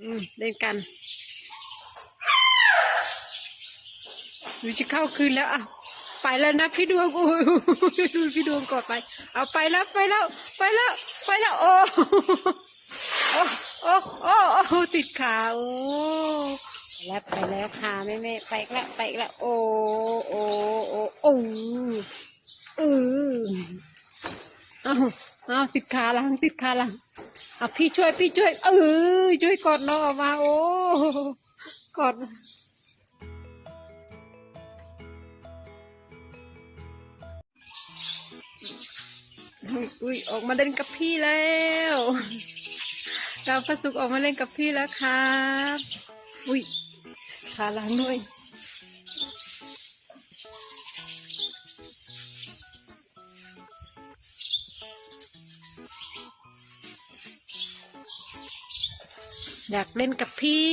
อืมเล่นกันหนูจะเข้าคืนแล้วอะไปแล้วนะพี่ดวงโอ้ยดูพี่ดวงกอดไป เอาไปแล้วไปแล้ว ไปแล้ว ไปแล้ว โอ้โอ้โอ้โอ้โอ้ติดขาโอ้แล้วไปแล้วค่ะแม่แม่ไปแล้วไปแล้วโอ้โอ้โอ้โอ้เออเอาเอาติดขาหลังติดขาหลังอะพี่ช่วยพี่ช่วย เออช่วยกอดน้องออกมา โอ้กอดอุ้ยออกมาเล่นกับพี่แล้วดาวพระสุกออกมาเล่นกับพี่แล้วครับ อุ้ยขาหลังด้วย อยากเล่นกับพี่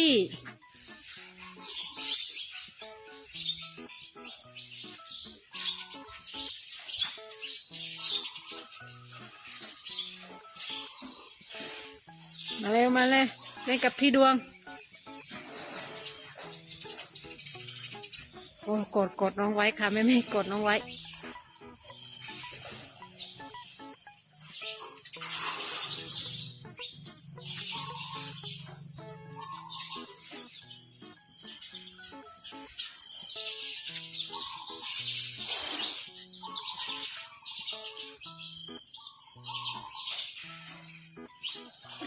มาเร็วมาเลยเล่นกับพี่ดวง โอ้กดกดน้องไว้ค่ะแม่ไม่กดน้องไว้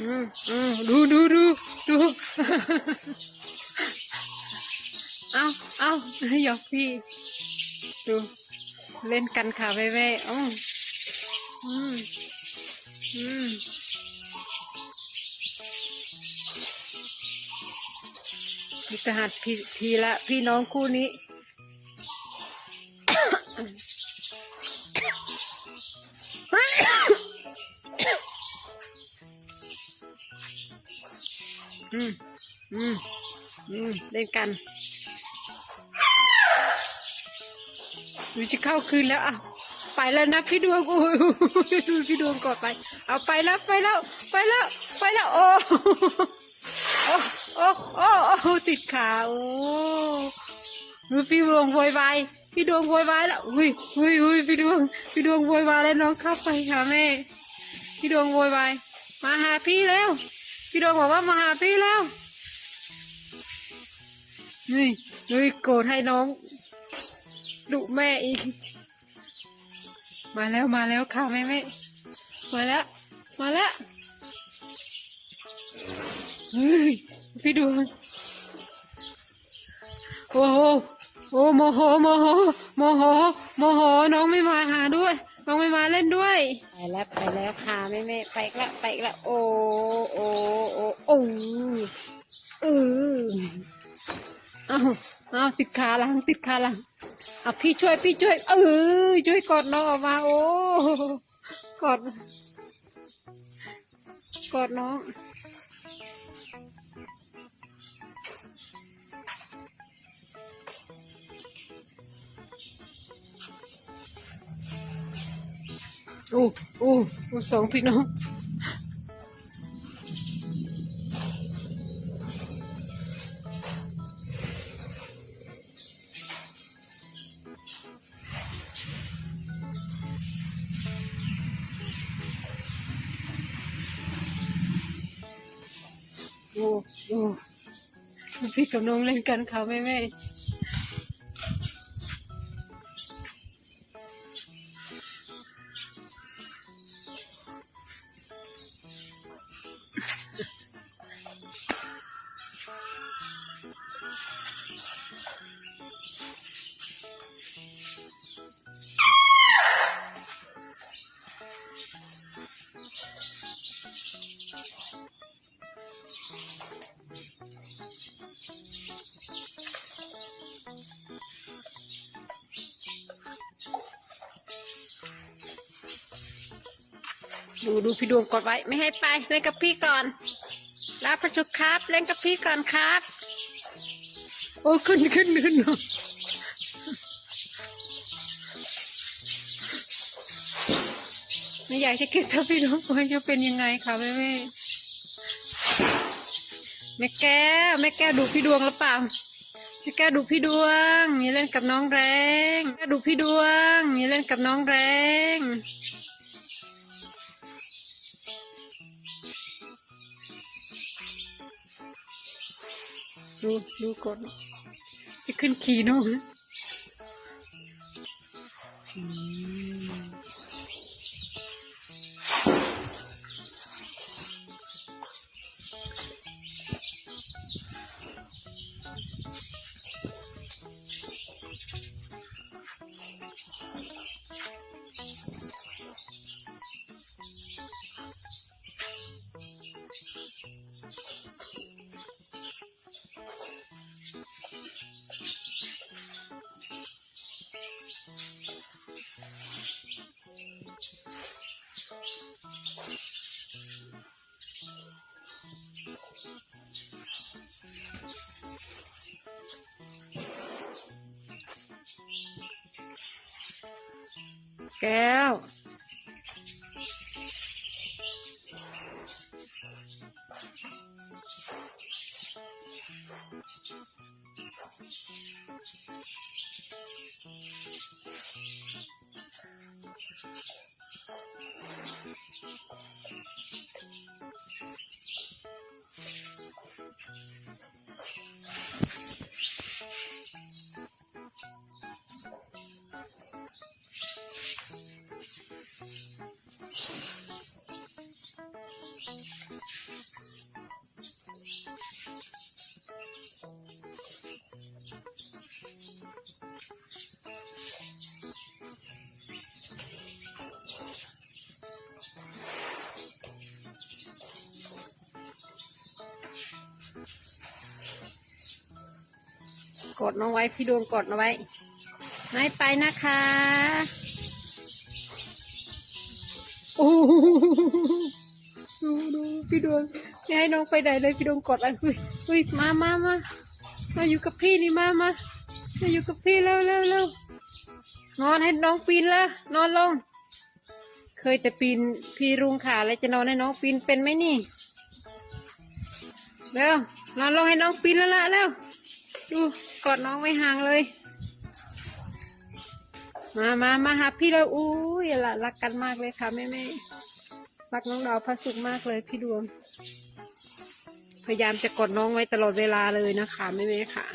อืมอืมดูดูดูดูเอาเอาหยอกพี่ ดู เล่นกันค่ะแว่แว่อ๋ออืม มพิจหัดพี่ทีละพี่น้องคู่นี้ อืมอืมอืมเล่นกันหนูจะเข้าคืนแล้วอะไปแล้วนะพี่ดวงโอ้ยดูพี่ดวงกอดไป เอาไปแล้วไปแล้ว ไปแล้ว ไปแล้วโอ้ โอ้โอ้โอ้โอ้ติดขาโอ้ดูพี่ดวงโวยวายพี่ดวงโวยวายแล้วอุ้ยอุ้ยอุ้ยพี่ดวงพี่ดวงโวยวายแล้วน้องเข้าไปหาแม่พี่ดวงโวยวายมาหาพี่แล้ว พี่ดวงบอกว่ามาหาพี่แล้วนี่นี่โกรธให้น้องดุแม่อีก มาแล้วมาแล้วค่ะแม่แม่มาแล้ว มาแล้ว พี่ดวงโอ้โหโอ้โมโหโมโหโมโหโมโหน้องไม่มาหาด้วย น้องไม่มาเล่นด้วย ไปแล้วไปแล้วค่ะแม่แม่ไปอีกแล้วไปอีกแล้วโอ้โอ้โอ้โอ้เออเอาเอาติดขาหลังติดขาหลังเอาพี่ช่วยพี่ช่วย เออช่วยกอดน้องออกมา โอ้กอดกอดน้อง อ้โอ้โอ้สองพี่น้องโอ้โอ้พี่กับน้องเล่นกันค่ะแม่แม่ ดูดูพี่ดวงกดไว้ไม่ให้ไปเล่นกับพี่ก่อนลาประชุกครับ เล่นกับพี่ก่อนครับ โอ้ขึ้นขึ้นขึ้น ไม่อยากจะคิดถ้าพี่ดวงไปจะเป็นยังไงคะแม่แม่แม่แก้วแม่แก้วดูพี่ดวงหรือเปล่าแม่แก้วดูพี่ดวงอย่าเล่นกับน้องแรงแม่ดูพี่ดวงอย่าเล่นกับน้องแรงดูดูกดจะขึ้นขี่โน่นอื แก้ว กดน้องไว้ พี่ดวงกดเอาไว้ ไม่ไปนะคะโอ้โหดูดูพี่ดวงไม่ให้น้องไปไหนเลยพี่ดวงกดอะไรเฮ้ยเฮ้ยมามามามาอยู่กับพี่นี่มามามาอยู่กับพี่เร็วเร็วเร็วนอนให้น้องปีนล้วนอนลง เคยแต่ปีนพี่รุงขาแล้วจะนอนให้น้องปีนเป็นไหมนี่เร็วนอนลงให้น้องปีนแล้วละเร็ว อดน้องไว้ห่างเลย มามามาหาพี่เราอุ้ยละรักกันมากเลยค่ะแม่แม่รักน้องดาวพระสุขมากเลยพี่ดวง พยายามจะกดน้องไว้ตลอดเวลาเลยนะคะแม่แม่ค่ะ